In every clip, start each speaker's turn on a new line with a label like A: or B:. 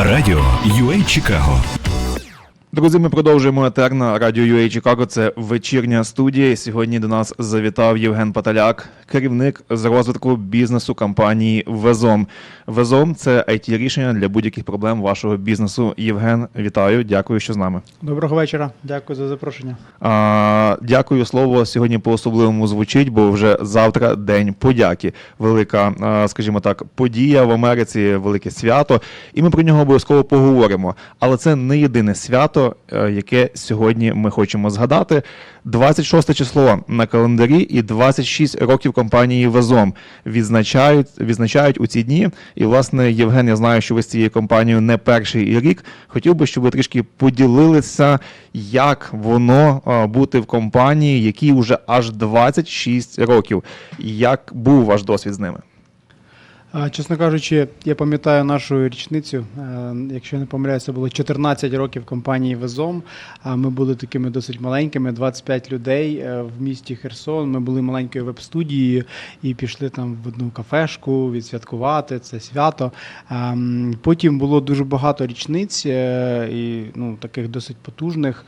A: Радіо UA Чикаго
B: Друзі, ми продовжуємо етер на радіо UA Чикаго. Це вечірня студія. І Сьогодні до нас завітав Євген Паталяк, керівник з розвитку бізнесу компанії Везом. Везом це it рішення для будь-яких проблем вашого бізнесу. Євген, вітаю, дякую, що з нами.
C: Доброго вечора. Дякую за запрошення.
B: А, дякую, слово сьогодні по особливому звучить, бо вже завтра день подяки. Велика, скажімо так, подія в Америці, велике свято, і ми про нього обов'язково поговоримо. Але це не єдине свято, е, яке сьогодні ми хочемо згадати. 26 число на календарі і 26 років компанії Везом відзначають, відзначають у ці дні. І, власне, Євген, я знаю, що ви з цією компанією не перший рік. Хотів би, щоб ви трішки поділилися, як воно бути в компанії, якій вже аж 26 років. Як був ваш досвід з ними?
C: Чесно кажучи, я пам'ятаю нашу річницю. Якщо не помиляюся, було 14 років компанії Везом. А Ми були такими досить маленькими, 25 людей е, в місті Херсон. Ми були маленькою веб-студією і пішли там в одну кафешку відсвяткувати це свято. Потім було дуже багато річниць е, і ну, таких досить потужних.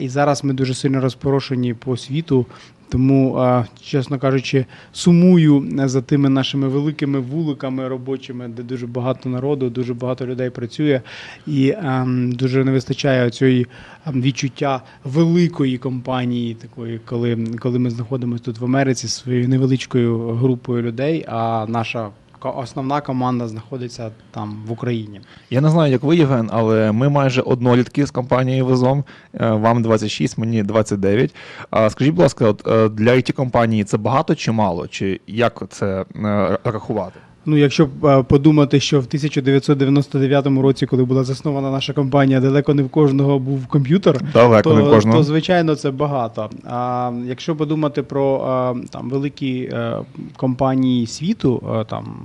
C: І зараз ми дуже сильно розпорошені по світу. Тому, чесно кажучи, сумую за тими нашими великими вуликами робочими, де дуже багато народу, дуже багато людей працює, і ем, дуже не вистачає цієї відчуття великої компанії, такої, коли, коли ми знаходимося тут в Америці зі своєю невеличкою групою людей, а наша основна команда знаходиться там в Україні.
B: Я не знаю, як ви, Євген, але ми майже однолітки з компанією Везом. Е, Вам 26, мені 29. А Скажіть, будь ласка, от е, для it компанії це багато чи мало? Чи як це е, рахувати?
C: Ну, якщо подумати, що в 1999 році, коли була заснована наша компанія, далеко не в кожного був комп'ютер, то,
B: не в кожного.
C: то звичайно це багато. А якщо подумати про там великі е, компанії світу, е, там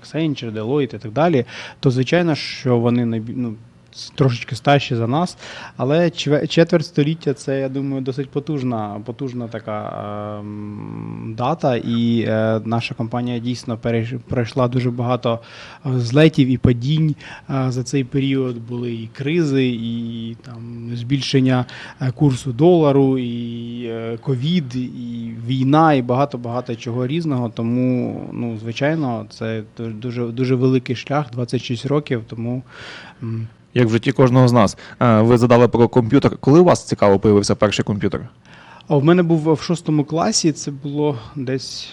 C: Accenture, Deloitte і так далі, то звичайно, що вони ну, Трошечки старші за нас, але четверть століття це, я думаю, досить потужна, потужна така ем, дата. І е, наша компанія дійсно пройшла дуже багато е, злетів і падінь. Е, за цей період були і кризи, і там збільшення е, курсу долару, і е, ковід, і війна, і багато багато чого різного. Тому, ну, звичайно, це дуже дуже великий шлях, 26 років. Тому
B: Як в житті кожного з нас. Е, Ви задали про комп'ютер. Коли у вас цікаво появився перший комп'ютер?
C: а в мене був в шостому класі. Це було десь.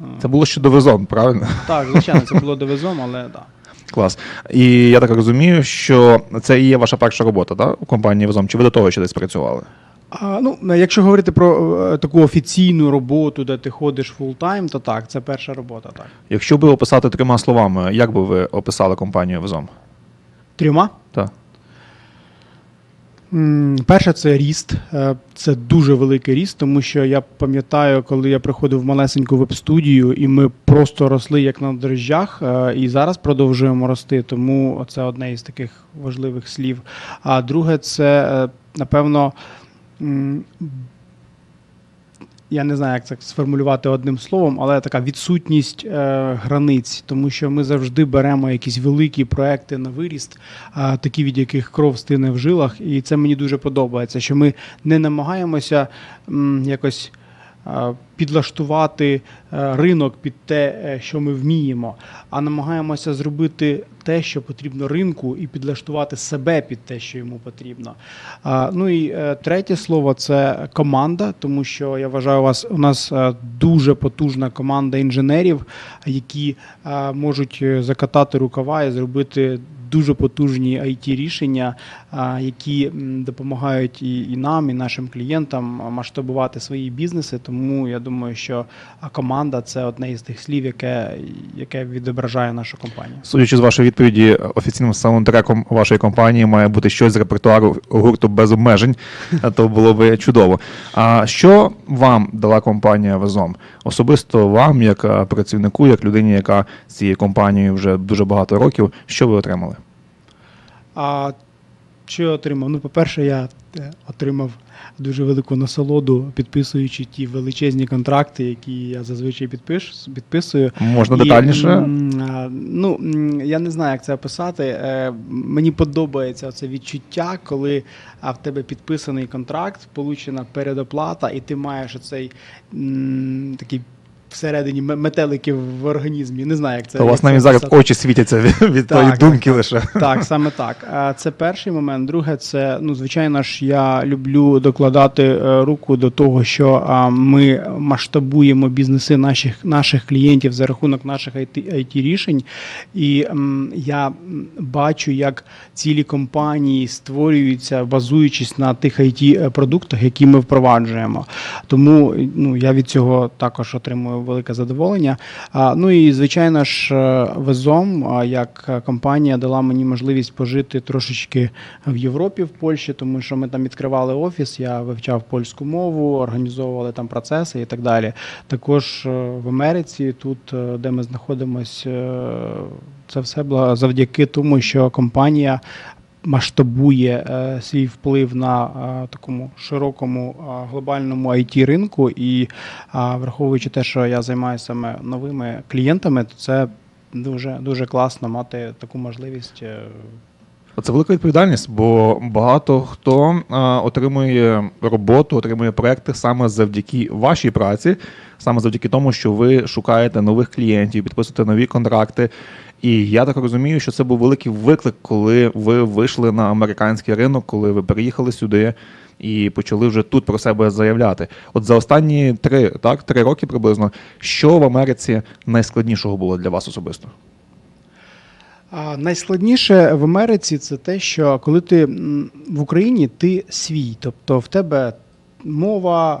C: е,
B: Це було ще до Везом, правильно?
C: Так, звичайно, це було довезом, але так.
B: Клас. І я так розумію, що це і є ваша перша робота, так? У компанії Везом? Чи ви до того ще десь працювали?
C: А, ну, якщо говорити про е, таку офіційну роботу, де ти ходиш фултайм, то так, це перша робота, так.
B: Якщо би описати трьома словами, як би ви описали компанію Везом?
C: Трьома. Перше, це ріст. Е, Це дуже великий ріст, тому що я пам'ятаю, коли я приходив в малесеньку веб-студію, і ми просто росли як на дрожжах, е, і зараз продовжуємо рости. Тому це одне із таких важливих слів. А друге, це е, напевно. Я не знаю, як це сформулювати одним словом, але така відсутність е, границь, тому що ми завжди беремо якісь великі проекти на виріст, е, такі від яких кров стине в жилах, і це мені дуже подобається. Що ми не намагаємося м, якось підлаштувати е, ринок під те, е, що ми вміємо, а намагаємося зробити те, що потрібно ринку, і підлаштувати себе під те, що йому потрібно. Ну і е, третє слово це команда, тому що я вважаю, вас у нас е, дуже потужна команда інженерів, які е, можуть е, закатати рукава і зробити. Дуже потужні it рішення, які допомагають і, і нам, і нашим клієнтам масштабувати свої бізнеси. Тому я думаю, що команда це одне із тих слів, яке, яке відображає нашу компанію.
B: Судячи з вашої відповіді, офіційним саундтреком вашої компанії має бути щось з репертуару гурту без обмежень, то було би чудово. А що вам дала компанія Везом? Особисто вам, як працівнику, як людині, яка з цією компанією вже дуже багато років, що ви отримали?
C: А що я отримав? Ну, по-перше, я е, отримав дуже велику насолоду, підписуючи ті величезні контракти, які я зазвичай підпиш, підписую.
B: Можна
C: І,
B: детальніше?
C: Ну, я не знаю, як це описати. Е, Мені подобається це відчуття, коли а, в тебе підписаний контракт, получена передоплата, і ти маєш оцей м, такий всередині ме- метеликів в організмі. Не знаю, як це.
B: Та у вас навіть зараз очі світяться від, від
C: Так,
B: тої
C: так,
B: думки лише.
C: Так, саме так. Це перший момент. Друге, це ну звичайно ж, я люблю докладати е, руку до того, що ми масштабуємо бізнеси наших наших клієнтів за рахунок наших IT, IT рішень. І м, я бачу, як цілі компанії створюються, базуючись на тих it продуктах, які ми впроваджуємо. Тому ну я від цього також отримую велике задоволення. Ну і звичайно ж, е, везом, як компанія дала мені можливість пожити трошечки в Європі, в Польщі, тому що ми там відкривали офіс, я вивчав польську мову, організовували там процеси і так далі. Також е, в Америці, тут, е, де ми знаходимося, це все було завдяки тому, що компанія масштабує е, свій вплив на е, такому широкому е, глобальному it ринку, і враховуючи те, що я займаюся саме новими клієнтами, то це дуже дуже класно мати таку можливість. Е,
B: Це велика відповідальність, бо багато хто а, отримує роботу, отримує проекти саме завдяки вашій праці, саме завдяки тому, що ви шукаєте нових клієнтів, підписуєте нові контракти. І я так розумію, що це був великий виклик, коли ви вийшли на американський ринок, коли ви переїхали сюди і почали вже тут про себе заявляти. От за останні три, так, три роки приблизно, що в Америці найскладнішого було для вас особисто?
C: А найскладніше в Америці це те, що коли ти в Україні ти свій, тобто в тебе мова,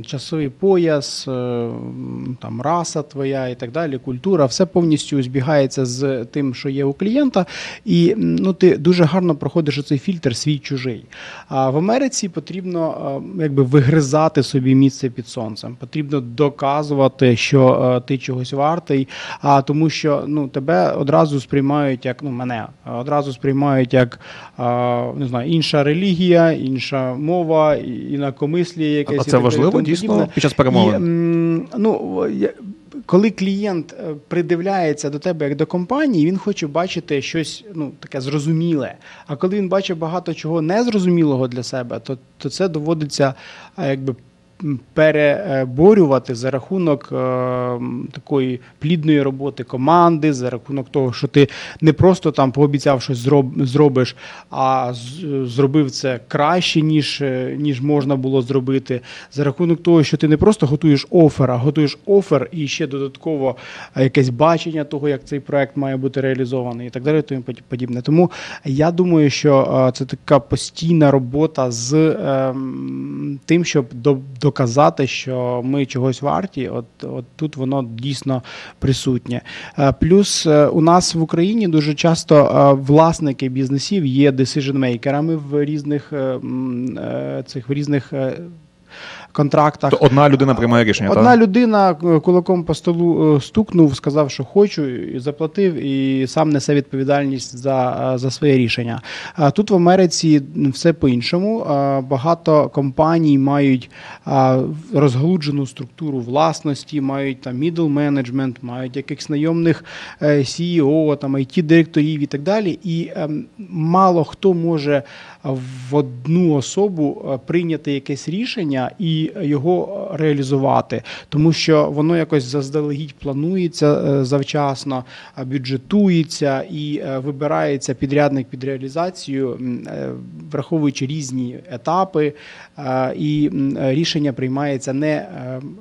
C: е, часовий пояс, е, там раса твоя і так далі, культура, все повністю збігається з тим, що є у клієнта, і ну ти дуже гарно проходиш оцей фільтр свій чужий. А в Америці потрібно е, якби вигризати собі місце під сонцем. Потрібно доказувати, що ти чогось вартий, а тому, що ну тебе одразу сприймають як ну мене одразу сприймають як не знаю, інша релігія, інша мова, і- інакомисліє якесь.
B: А це важливо дійсно під час перемовин?
C: ну, я- коли клієнт е, придивляється до тебе як до компанії, він хоче бачити щось ну, таке зрозуміле. А коли він бачить багато чого незрозумілого для себе, то, то це доводиться якби. Переборювати за рахунок е, такої плідної роботи команди, за рахунок того, що ти не просто там пообіцяв щось зробиш, а зробив це краще, ніж, е, ніж можна було зробити. За рахунок того, що ти не просто готуєш офер, а готуєш офер і ще додатково е, якесь бачення того, як цей проект має бути реалізований, і так далі, тому подібне. Тому я думаю, що це така постійна робота з ем, тим, щоб до- доказати, що ми чогось варті. От, от тут воно дійсно присутнє. Е, Плюс е, у нас в Україні дуже часто е, власники бізнесів є decision-мейкерами в різних цих в різних контрактах.
B: То одна людина приймає рішення,
C: Одна
B: так?
C: людина е, кулаком по столу е, стукнув, сказав, що хочу, і заплатив, і сам несе відповідальність за, е, за своє рішення. Тут в Америці все по-іншому. Багато компаній мають а, розгалуджену структуру власності, мають там middle management, мають якихось найомних CEO, там it директорів і так далі. І ем, мало хто може в одну особу прийняти якесь рішення і його реалізувати, тому що воно якось заздалегідь планується е, завчасно, бюджетується і е, вибирається підрядник під реалізацію, е, враховуючи різні етапи, і рішення приймається не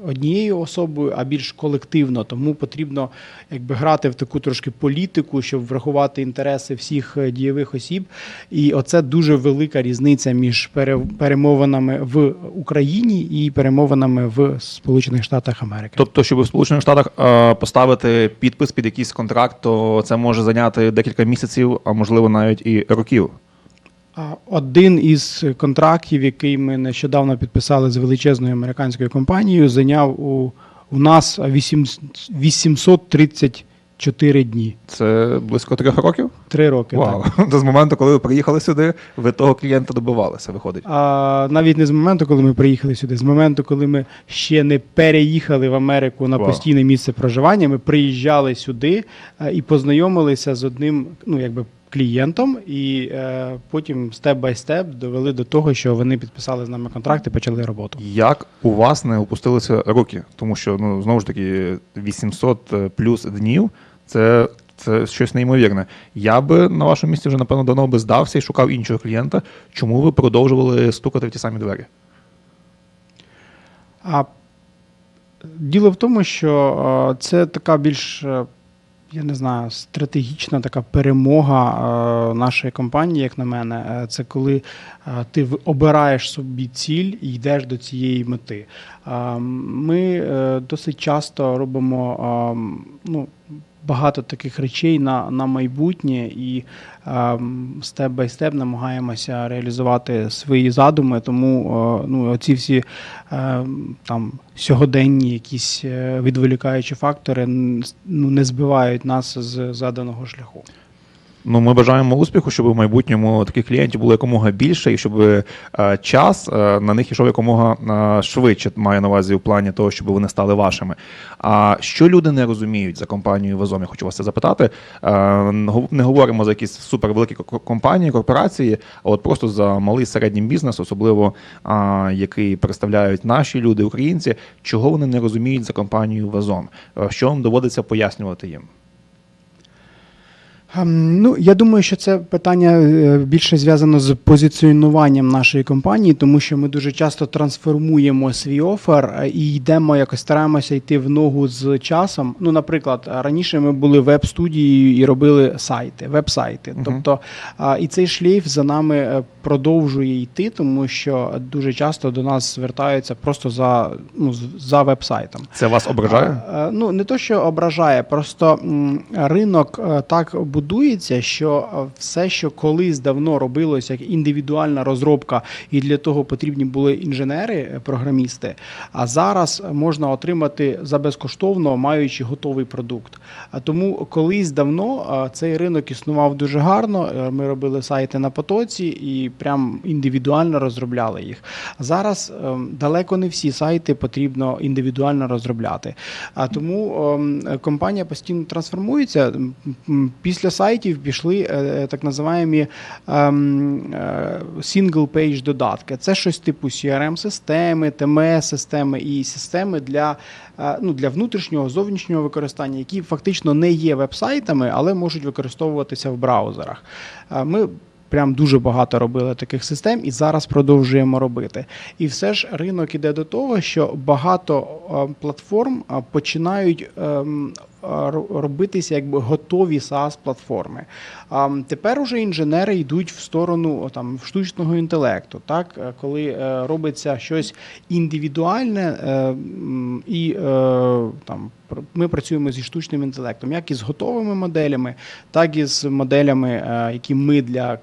C: однією особою, а більш колективно. Тому потрібно якби грати в таку трошки політику, щоб врахувати інтереси всіх дієвих осіб. І оце дуже велика різниця між пере- перемовинами в Україні і перемовинами в Сполучених Штатах Америки.
B: Тобто, щоб в Сполучених Штатах е, поставити підпис під якийсь контракт, то це може зайняти декілька місяців, а можливо навіть і років.
C: Один із контрактів, який ми нещодавно підписали з величезною американською компанією, зайняв у, у нас 8, 830 4 дні.
B: Це близько трьох років?
C: Три роки.
B: Вау.
C: Так.
B: З моменту, коли ви приїхали сюди, ви того клієнта добивалися, виходить.
C: А, навіть не з моменту, коли ми приїхали сюди, з моменту, коли ми ще не переїхали в Америку на
B: Вау.
C: постійне місце проживання, ми приїжджали сюди е, і познайомилися з одним, ну якби. Клієнтом, і е, потім степ бай степ довели до того, що вони підписали з нами контракт і почали роботу.
B: Як у вас не опустилися руки? Тому що ну знову ж таки 800 плюс днів це, це щось неймовірне. Я би на вашому місці вже напевно давно би здався і шукав іншого клієнта. Чому ви продовжували стукати в ті самі двері?
C: А діло в тому, що е, це така більш, е, я не знаю, стратегічна така перемога е, нашої компанії, як на мене. Е, Це коли е, ти обираєш собі ціль і йдеш до цієї мети. Е, Ми досить часто робимо е, ну, багато таких речей на, на майбутнє і степ бай степ намагаємося реалізувати свої задуми. Тому е, ну, оці всі е, там сьогоденні якісь е, відволікаючі фактори ну, не збивають нас з заданого шляху.
B: Ну, ми бажаємо успіху, щоб в майбутньому таких клієнтів було якомога більше, і щоб е, час е, на них йшов якомога е, швидше, маю на увазі в плані того, щоб вони стали вашими. А що люди не розуміють за компанією Вазом, я хочу вас це запитати. Не говоримо за якісь супервеликі компанії, корпорації, а от просто за малий середній бізнес, особливо який представляють наші люди, українці, чого вони не розуміють за компанією Вазом, що вам доводиться пояснювати їм.
C: Ем, Ну, я думаю, що це питання е, більше зв'язано з позиціонуванням нашої компанії, тому що ми дуже часто трансформуємо свій офер е, і йдемо якось стараємося йти в ногу з часом. Ну, наприклад, раніше ми були веб-студією і робили сайти, веб-сайти.
B: Мгм.
C: Тобто, і цей шлейф за нами е, продовжує йти, тому що дуже часто до нас звертаються просто за, ну, за веб-сайтом.
B: Це вас ображає?
C: Е, Ну, не то, що ображає, просто ринок е, так будується, що е, все, що колись давно робилось як індивідуальна розробка, і для того потрібні були інженери, е, програмісти. А зараз можна отримати за безкоштовно, маючи готовий продукт. А тому колись давно е, цей ринок існував дуже гарно. Ми робили сайти на потоці і прям індивідуально розробляли їх. Зараз ем, далеко не всі сайти потрібно індивідуально розробляти. А тому ем, компанія постійно трансформується. М, Після сайтів пішли е, так називаємо single page додатки. Це щось типу CRM-системи, TMS-системи і системи для, е, ну, для внутрішнього зовнішнього використання, які фактично не є веб-сайтами, але можуть використовуватися в браузерах. Е, Ми Прям дуже багато робили таких систем і зараз продовжуємо робити. І все ж ринок іде до того, що багато е, платформ е, починають ем, е, робитися якби готові SaaS платформи. А тепер уже інженери йдуть в сторону там штучного інтелекту, так Е, коли е, робиться щось індивідуальне е, і там ми працюємо зі штучним інтелектом, як і з готовими моделями, так і з моделями, е, які ми для,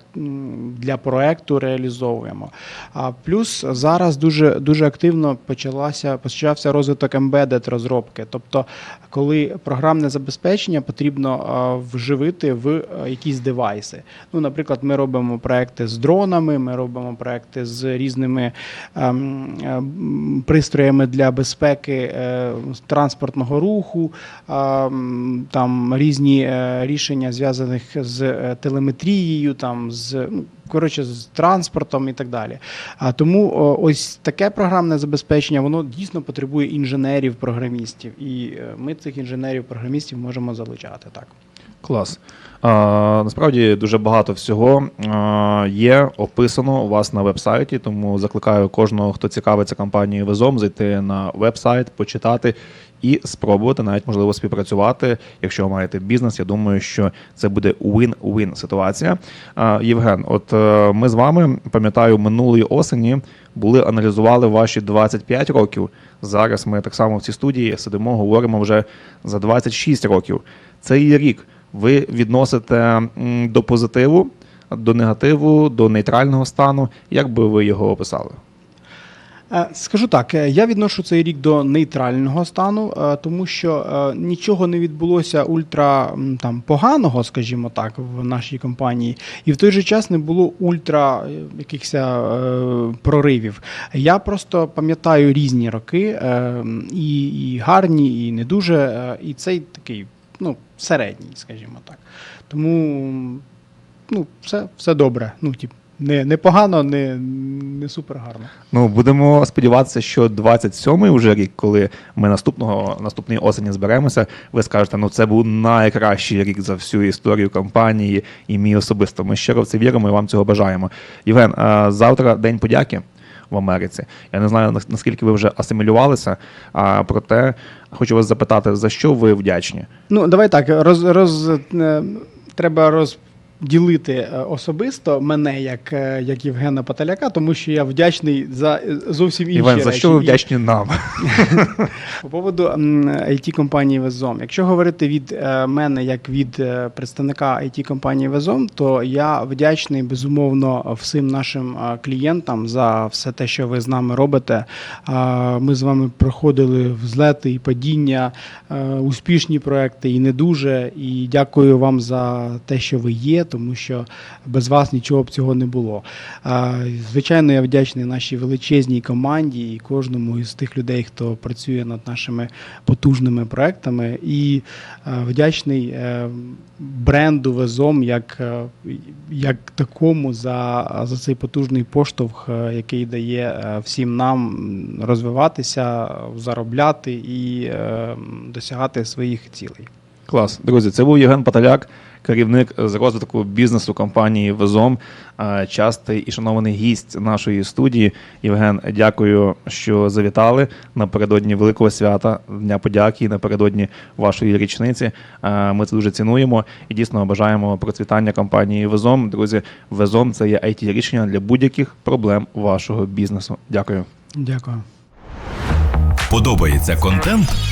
C: для проекту реалізовуємо. А плюс зараз дуже дуже активно почалася почався розвиток embedded розробки. Тобто, коли програмне забезпечення потрібно е, вживити в е, якісь девайси. Ну, наприклад, ми робимо проекти з дронами, ми робимо проекти з різними ем, ем, пристроями для безпеки транспортного руху, ем, там різні е, рішення зв'язаних з е, телеметрією, там з ну, коротше з транспортом і так далі. А тому ось таке програмне забезпечення воно дійсно потребує інженерів-програмістів, і е, ми цих інженерів-програмістів можемо залучати так.
B: Клас. А, насправді дуже багато всього а, є описано у вас на веб-сайті, тому закликаю кожного, хто цікавиться компанією Везом, зайти на веб-сайт, почитати і спробувати навіть можливо співпрацювати. Якщо ви маєте бізнес, я думаю, що це буде win-win ситуація. Євген, от е, ми з вами пам'ятаю минулої осені були аналізували ваші 25 років. Зараз ми так само в цій студії сидимо, говоримо вже за 26 років. Цей рік ви відносите до позитиву, до негативу, до нейтрального стану. Як би ви його описали?
C: Е, Скажу так, е, я відношу цей рік до нейтрального стану, е, тому що нічого не відбулося ультра там поганого, скажімо так, в нашій компанії, і в той же час не було ультра якихось проривів. Я просто пам'ятаю різні роки, і, і гарні, і не дуже. І цей такий, ну, середній, скажімо так. Тому ну, все, все добре. Ну, тип, не, не погано, не, не супер гарно.
B: Ну, будемо сподіватися, що 27-й уже рік, коли ми наступного наступної осені зберемося, ви скажете, ну це був найкращий рік за всю історію компанії і мій особисто. Ми щиро в це віримо і вам цього бажаємо. Євген, а завтра день подяки. В Америці. Я не знаю, наскільки ви вже асимілювалися, а проте хочу вас запитати, за що ви вдячні?
C: Ну, давай так, роз, роз, е, треба розділити е, особисто мене як, е, як Євгена Паталяка, тому що я вдячний за е, зовсім інші
B: Євген,
C: речі.
B: за що ви вдячні нам?
C: По поводу it компанії Везом. Якщо говорити від мене як від представника it компанії Везом, то я вдячний безумовно всім нашим клієнтам за все те, що ви з нами робите. Ми з вами проходили взлети і падіння, успішні проекти і не дуже. І дякую вам за те, що ви є, тому що без вас нічого б цього не було. Звичайно, я вдячний нашій величезній команді і кожному із тих людей, хто працює над нашими потужними проектами, і вдячний е, бренду Везом як, е, як такому за, за цей потужний поштовх, е, який дає всім нам розвиватися, заробляти і досягати своїх цілей.
B: Клас, друзі, це був Євген Паталяк, керівник з розвитку бізнесу компанії Везом, частий і шанований гість нашої студії. Євген, дякую, що завітали напередодні великого свята Дня подяки і напередодні вашої річниці. Ми це дуже цінуємо і дійсно бажаємо процвітання компанії Везом. Друзі, Везом це є it рішення для будь-яких проблем вашого бізнесу. Дякую.
C: Дякую.
A: Подобається контент?